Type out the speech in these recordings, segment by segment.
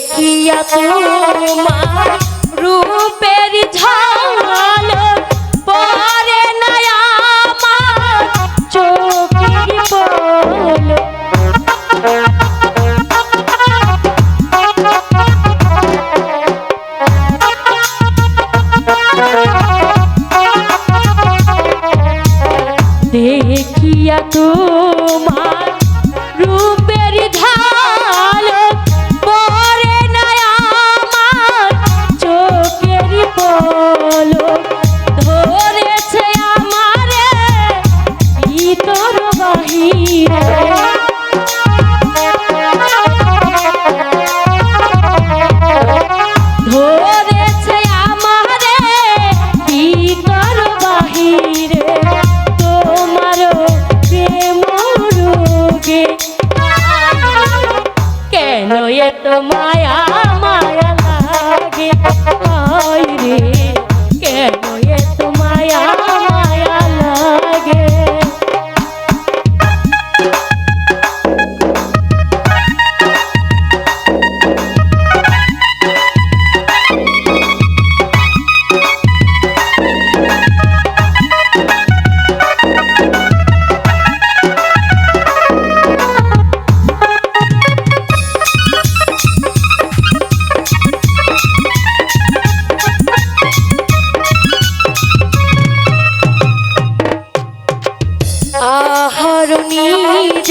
দেখিয়া তোমার রূপের ঝাল পরে আমার চোখের পল দেখিয়া তোমার রূপ হয়ে তো মায়া মায়া লাগে রে কেন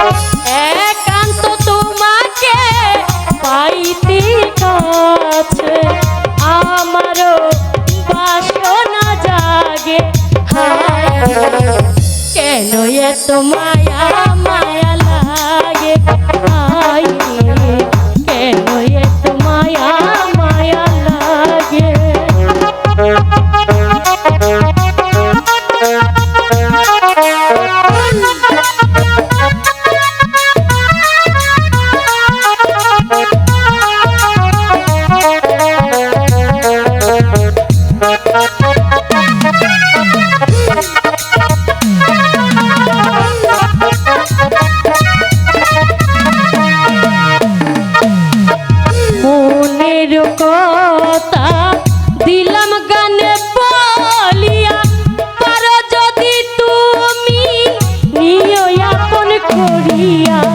একান্ত তোমাকে পাইতে আমারও বাসনা জাগে। হ্যাঁ, কেন এত মা করিয়া